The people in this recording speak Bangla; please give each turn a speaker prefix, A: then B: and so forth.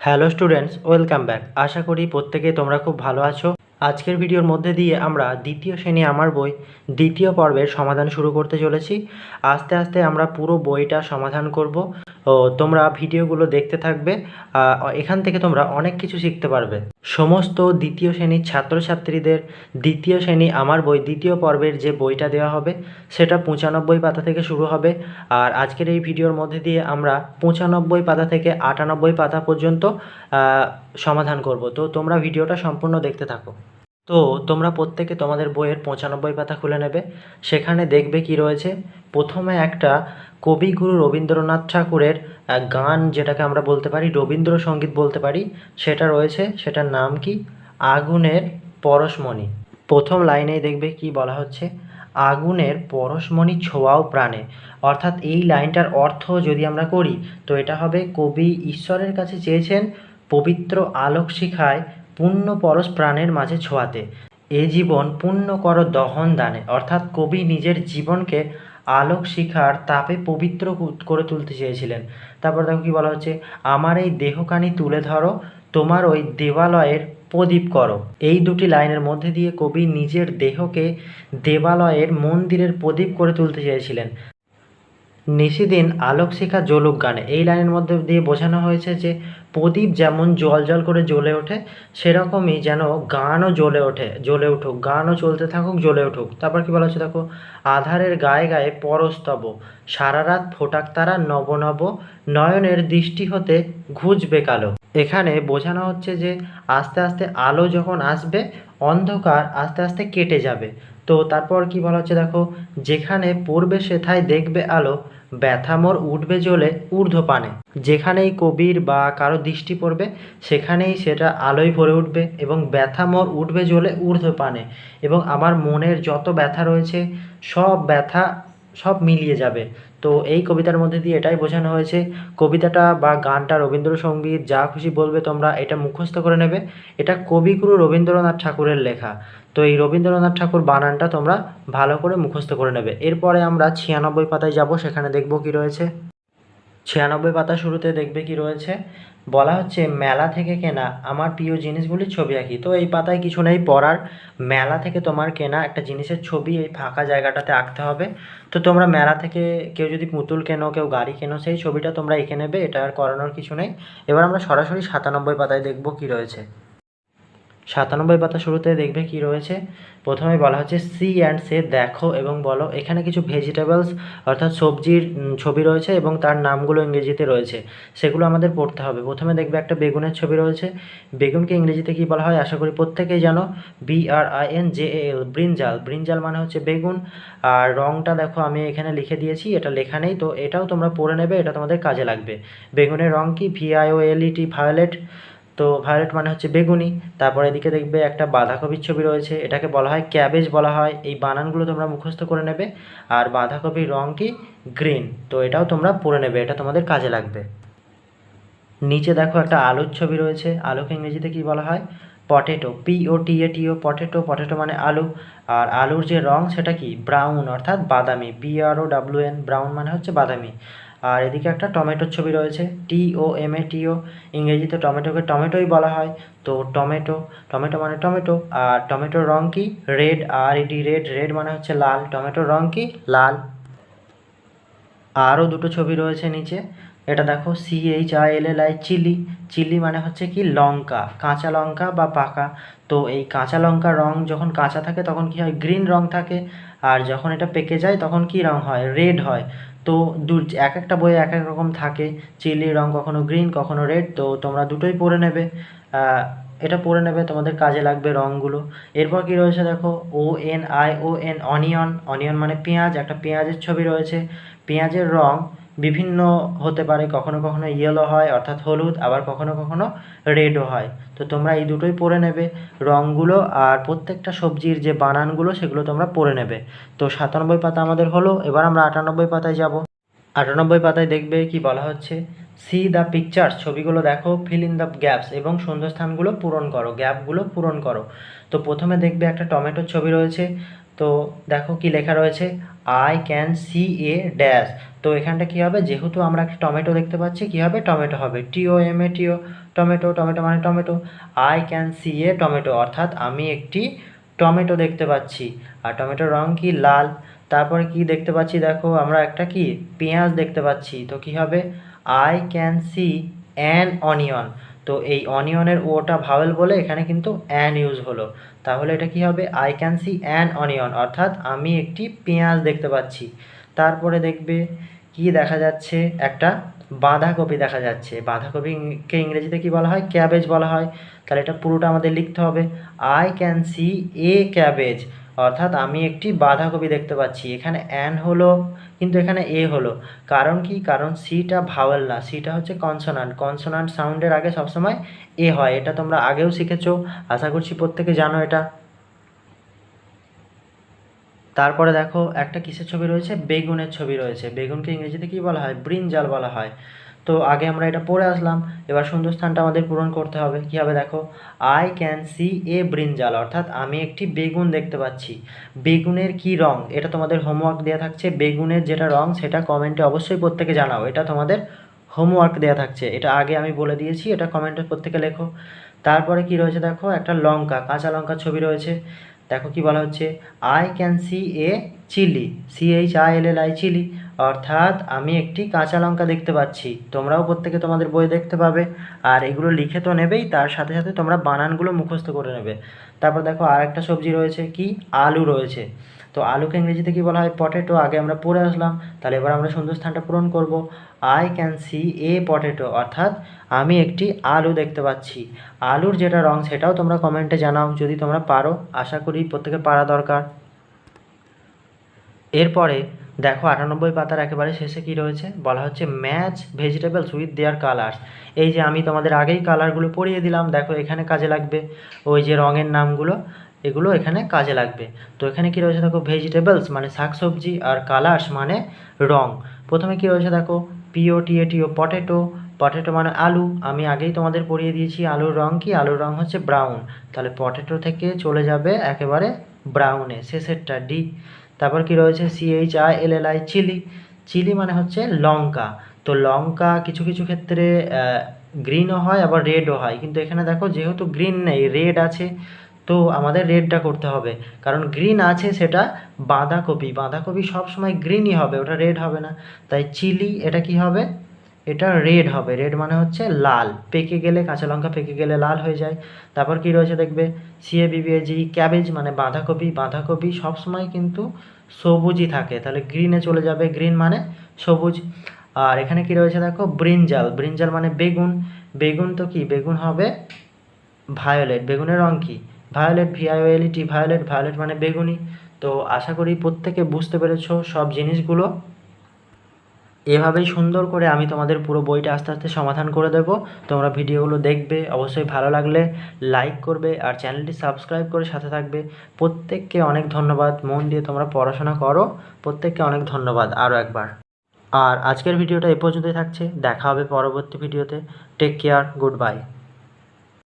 A: Hello students, welcome back. আশা করি প্রত্যেকে তোমরা খুব ভালো আছো। আজকের ভিডিওর মধ্যে দিয়ে আমরা দ্বিতীয় শ্রেণি আমার বই, দ্বিতীয় পর্বের সমাধান শুরু করতে চলেছি। আস্তে আস্তে আমরা পুরো বইটা সমাধান করব। ও তোমরা ভিডিওগুলো দেখতে থাকবে এখান থেকে তোমরা অনেক কিছু শিখতে পারবে। সমস্ত দ্বিতীয় শ্রেণির ছাত্রছাত্রীদের দ্বিতীয় শ্রেণি আমার বই, দ্বিতীয় পর্বের যে বইটা দেওয়া হবে, সেটা পঁচানব্বই পাতা থেকে শুরু হবে। আর আজকের এই ভিডিওর মধ্যে দিয়ে আমরা পঁচানব্বই পাতা থেকে আটানব্বই পাতা পর্যন্ত সমাধান করব। তো তোমরা ভিডিওটা সম্পূর্ণ দেখতে থাকো। তো তোমরা প্রত্যেকে তোমাদের বইয়ের পঁচানব্বই পাতা খুলে নেবে। সেখানে দেখবে কি রয়েছে? প্রথমে একটা কবিগুরু রবীন্দ্রনাথ ঠাকুরের গান যেটাকে আমরা বলতে পারি, রবীন্দ্রসঙ্গীত বলতে পারি, সেটা রয়েছে, সেটার নাম কি? আগুনের পরশমণি। প্রথম লাইনেই দেখবে কি বলা হচ্ছে? আগুনের পরশমণি ছোঁয়াও প্রাণে। অর্থাৎ এই লাইনটার অর্থ যদি আমরা করি, তো এটা হবে কবি ঈশ্বরের কাছে চেয়েছেন পবিত্র আলোক শিখায় পুণ্য পরশ প্রাণের মাঝে ছোঁয়াতে। এ জীবন পুণ্য কর দহন দানে। অর্থাৎ কবি নিজের জীবনকে আলোক শিখার তাপে পবিত্র করে তুলতে চেয়েছিলেন। তারপর দেখো কি বলা হচ্ছে, আমার এই দেহকানি তুলে ধরো, তোমার ওই দেবালয়ের প্রদীপ করো। এই দুটি লাইনের মধ্যে দিয়ে কবি নিজের দেহকে দেবালয়ের মন্দিরের প্রদীপ করে তুলতে চেয়েছিলেন। নিশিদিন আলোক শিখা জ্বলুক গানে। এই লাইনের মধ্যে দিয়ে বোঝানো হয়েছে যে, প্রদীপ যেমন জল জল করে জ্বলে ওঠে, সেরকমই যেন গানও জ্বলে ওঠে, জ্বলে উঠুক। গানও চলতে থাকুক, জ্বলে উঠুক। তারপর কি বলা হচ্ছে দেখো? আধারের গায়ে গায়ে পরস্তব, সারা রাত ফোটাক তারা নব নব, নয়নের দৃষ্টি হতে ঘুচবে কালো। এখানে বোঝানো হচ্ছে যে, আস্তে আস্তে আলো যখন আসবে, অন্ধকার আস্তে আস্তে কেটে যাবে। তো তারপর কি বলা হচ্ছে দেখো? যেখানে পড়বে সেথায় দেখবে আলো ব্যথা মোর উঠবে জ্বলে ঊর্ধ্বপানে। যেখানেই কবির বা কারও দৃষ্টি পড়বে, সেখানেই সেটা আলোয় ভরে উঠবে এবং ব্যথা মোর উঠবে জ্বলে ঊর্ধ্ব পানে এবং আমার মনের যত ব্যথা রয়েছে, সব ব্যথা সব মিলিয়ে যাবে। তো এই কবিতার মধ্যে দিয়ে এটাই বোঝানো হয়েছে, কবিতাটা বা গানটা রবীন্দ্রসঙ্গীত যা খুশি বলবে তোমরা এটা মুখস্থ করে নেবে। এটা কবিগুরু রবীন্দ্রনাথ ঠাকুরের লেখা। তো এই রবীন্দ্রনাথ ঠাকুর বানানটা তোমরা ভালো করে মুখস্থ করে নেবে। এরপরে আমরা ছিয়ানব্বই পাতায় যাব, সেখানে দেখব কি রয়েছে। ছিয়ানব্বই পাতা শুরুতে দেখবে কি রয়েছে? বলা হচ্ছে মেলা থেকে কেনা আমার প্রিয় জিনিসগুলির ছবি আঁকি। তো এই পাতায় কিছু নেই, পড়ার মেলা থেকে তোমার কেনা একটা জিনিসের ছবি এই ফাঁকা জায়গাটাতে আঁকতে হবে। তো তোমরা মেলা থেকে কেউ যদি পুতুল কেনো, কেউ গাড়ি কেনো, সেই ছবিটা তোমরা এঁকে নেবে, এটা আর করানোর কিছু নেই। এবার আমরা সরাসরি সাতানব্বই পাতায় দেখব কি রয়েছে। সাতানব্বই পাতা শুরুতে দেখবে কি রয়েছে? প্রথমে বলা হচ্ছে সি অ্যান্ড সে, দেখো এবং বলো। এখানে কিছু ভেজিটেবলস, অর্থাৎ সবজির ছবি রয়েছে এবং তার নামগুলো ইংরেজিতে রয়েছে। সেগুলো আমাদের পড়তে হবে। প্রথমে দেখবে একটা বেগুনের ছবি রয়েছে। বেগুনকে ইংরেজিতে কি বলা হয়? আশা করি প্রত্যেকেই জানো। B R I N J L brinjal brinjal মানে হচ্ছে বেগুন। আর রংটা দেখো, আমি এখানে লিখে দিয়েছি। এটা লেখা নেই, তো এটাও তোমরা পড়ে নেবে। এটা তোমাদের কাজে লাগবে। বেগুনের রং কি? V I O L E T violet তো ভায়োলেট মানে হচ্ছে বেগুনি, তারপর এদিকে দেখবে একটা বাঁধাকপির ছবি রয়েছে, এটাকে বলা হয় ক্যাবেজ বলা হয়, এই বানানগুলো তোমরা মুখস্থ করে নেবে, আর বাঁধাকপির রং কি? গ্রিন তো এটাও তোমরা পড়ে নেবে, এটা তোমাদের কাজে লাগবে। নিচে দেখো একটা আলুর ছবি রয়েছে, আলুকে ইংরেজিতে কি বলা হয়? Potato P O T A T potato potato মানে আলু, আর আলুর যে রং সেটা কি? ব্রাউন অর্থাৎ বাদামি B R O W N brown মানে হচ্ছে বাদামি। আর এদিকে একটা টমেটোর ছবি রয়েছে টি ও এম এ টি ও ইংরেজিতে টমেটোকে টমেটোই বলা হয়। তো টমেটো টমেটো মানে টমেটো, আর টমেটোর রং কি? Red R E D red red মানে হচ্ছে লাল। টমেটোর রং কি? লাল। আরও দুটো ছবি রয়েছে নিচে। এটা দেখো C H I L L I chilli. Chilli মানে হচ্ছে কি? লঙ্কা, কাঁচা লঙ্কা বা পাকা। তো এই কাঁচা লঙ্কা রং যখন কাঁচা থাকে, তখন কি হয়? গ্রিন রং থাকে। আর যখন এটা পেকে যায়, তখন কি রং হয়? রেড হয়। তো দু এক একটা বই এক এক রকম থাকে। চিলির রং কখনো গ্রিন কখনো রেড তো তোমরা দুটোই পড়ে নেবে। এটা পড়ে নেবে, তোমাদের কাজে লাগবে রঙগুলো এরপর কি রয়েছে দেখো? O N I O N onion onion মানে পেঁয়াজ, একটা পেঁয়াজের ছবি রয়েছে। পেঁয়াজের রং বিভিন্ন হতে পারে, কখনো কখনো ইয়েলো হয়, অর্থাৎ হলুদ, আবার কখনো কখনো রেডও হয়। তো তোমরা এই দুটোই পড়ে নেবে। রঙগুলো আর প্রত্যেকটা সবজির যে বানানগুলো, সেগুলো তোমরা পড়ে নেবে। তো সাতানব্বই পাতা আমাদের হলো, এবার আমরা আটানব্বই পাতায় যাব। আটানব্বই পাতায় দেখবে কি বলা হচ্ছে? সি দ্য পিকচার্স ছবিগুলো দেখো ফিল ইন দ্য গ্যাপস এবং শূন্যস্থানগুলো পূরণ করো, গ্যাপগুলো পূরণ করো। তো প্রথমে দেখবে একটা টমেটোর ছবি রয়েছে। তো দেখো কি লেখা রয়েছে? I can see a dash তো এখানটা কী হবে? যেহেতু আমরা একটা টমেটো দেখতে পাচ্ছি, কী হবে? টমেটো হবে। T O M A T O tomato tomato মানে tomato. I can see a tomato. অর্থাৎ আমি একটি টমেটো দেখতে পাচ্ছি। আর টমেটোর রং কি? লাল। তারপরে কি দেখতে পাচ্ছি? দেখো, আমরা একটা কি? পেঁয়াজ দেখতে পাচ্ছি। তো কি হবে? I can see an onion তো এই অনিয়নের ওটা ভাওয়েল বলে এখানে কিন্তু অ্যান ইউজ হলো। তাহলে এটা কি হবে? I can see an onion অর্থাৎ আমি একটি পেঁয়াজ দেখতে পাচ্ছি। তারপরে দেখবে কি দেখা যাচ্ছে? একটা বাঁধাকপি দেখা যাচ্ছে। বাঁধাকপিকে ইংরেজিতে কি বলা হয়? ক্যাবেজ বলা হয়। তাহলে এটা পুরোটা আমাদের লিখতে হবে। I can see a cabbage অর্থাৎ আমি একটি বাঁধাকপি দেখতে পাচ্ছি। এখানে অ্যান হলো, কিন্তু এখানে এ হলো। কারণ কি? কারণ সিটা ভাওয়েল না। সিটা হচ্ছে কনসোনান্ট কনসোনান্ট সাউন্ডের আগে সবসময় এ হয়। এটা তোমরা আগেও শিখেছো। আশা করছি প্রত্যেকে জানো এটা। তারপরে দেখো একটা কিসের ছবি রয়েছে? বেগুনের ছবি রয়েছে। বেগুনকে ইংরেজিতে কী বলা হয়? ব্রিনজাল বলা হয়। তো আগে আমরা এটা পড়ে আসলাম। এবার শূন্যস্থানটা আমাদের পূরণ করতে হবে। কী হবে দেখো? I can see a brinjal অর্থাৎ আমি একটি বেগুন দেখতে পাচ্ছি। বেগুনের কি রং? এটা তোমাদের হোমওয়ার্ক দেওয়া থাকছে। বেগুনের যেটা রং, সেটা কমেন্টে অবশ্যই প্রত্যেকে জানাও। এটা তোমাদের হোমওয়ার্ক দেওয়া থাকছে। এটা আগে আমি বলে দিয়েছি। এটা কমেন্টে প্রত্যেকে লেখো। তারপরে কি রয়েছে দেখো? একটা লঙ্কা, কাঁচা লঙ্কার ছবি রয়েছে। দেখো কি বলা হচ্ছে? I can see a chilli C H I L L I chilli অর্থাৎ আমি একটি কাঁচা লঙ্কা দেখতে পাচ্ছি। তোমরাও প্রত্যেকে তোমাদের বই দেখতে পাবে। আর এগুলো লিখে তো নেবেই, তার সাথে সাথে তোমরা বানানগুলো মুখস্থ করে নেবে। তারপর দেখো আর একটা সবজি রয়েছে কি? আলু রয়েছে। তো আলুকে ইংরেজিতে কি বলা হয়? পটেটো আগে আমরা পড়ে আসলাম, তাহলে এবার আমরা সুন্দর স্থানটা পূরণ করব। I can see a potato অর্থাৎ আমি একটি আলু দেখতে পাচ্ছি। আলুর যেটা রং, সেটাও তোমরা কমেন্টে জানাও, যদি তোমরা পারো। আশা করি প্রত্যেকে পারা দরকার। এরপরে দেখো, আটানব্বই পাতার একেবারে শেষে কি রয়েছে? বলা হচ্ছে match vegetables with their colours এই যে আমি তোমাদের আগেই কালারগুলো পড়িয়ে দিলাম, দেখো এখানে কাজে লাগবে। ওই যে রঙের নামগুলো এগুলো এখানে কাজে লাগবে। তো এখানে কী রয়েছে দেখো ভেজিটেবলস মানে শাকসবজি আর কালার্স মানে রং। প্রথমে কী রয়েছে দেখো P O T A T O potato potato মানে আলু। আমি আগেই তোমাদের পড়িয়ে দিয়েছি আলুর রং কি? আলুর রং হচ্ছে ব্রাউন তাহলে পটেটো থেকে চলে যাবে একেবারে ব্রাউনে শেষেরটা ডি তারপর কি রয়েছে C H I L L I chilli chilli মানে হচ্ছে লঙ্কা। তো লঙ্কা কিছু কিছু ক্ষেত্রে গ্রিনও হয়, আবার রেডও হয়। কিন্তু এখানে দেখো যেহেতু গ্রিন নেই রেড আছে তো আমাদের রেডটা করতে হবে। কারণ গ্রিন আছে সেটা বাঁধাকপি। বাঁধাকপি সবসময় গ্রিনই হবে, ওটা রেড হবে না। তাই চিলি এটা কি হবে? এটা রেড হবে। রেড মানে হচ্ছে লাল। পেকে গেলে কাঁচা লঙ্কা পেকে গেলে লাল হয়ে যায়। তারপর কি রয়েছে দেখবে? সিএ বিবিএজি ক্যাবেজ মানে বাঁধাকপি। বাঁধাকপি সবসময় কিন্তু সবুজই থাকে। তাহলে গ্রিনে চলে যাবে। গ্রিন মানে সবুজ। আর এখানে কি রয়েছে দেখো? ব্রিঞ্জাল ব্রিঞ্জাল মানে বেগুন। বেগুন তো কি? বেগুন হবে ভায়োলেট বেগুনের রং কি? ভায়োলেট ভিআইওএলইটি ভায়োলেট ভায়োলেট মানে বেগুনি। তো আশা করি প্রত্যেকে বুঝতে পেরেছ সব জিনিসগুলো। এভাবেই সুন্দর করে আমি তোমাদের পুরো বইটা আস্তে আস্তে সমাধান করে দেব। তোমরা ভিডিওগুলো দেখবে, অবশ্যই ভালো লাগলে লাইক করবে আর চ্যানেলটি সাবস্ক্রাইব করে সাথে থাকবে। প্রত্যেককে অনেক ধন্যবাদ, মন দিয়ে তোমরা পড়াশোনা করো। প্রত্যেককে অনেক ধন্যবাদ আরও একবার। আর আজকের ভিডিওটা এ পর্যন্তই থাকছে, দেখা হবে পরবর্তী ভিডিওতে। Take care good bye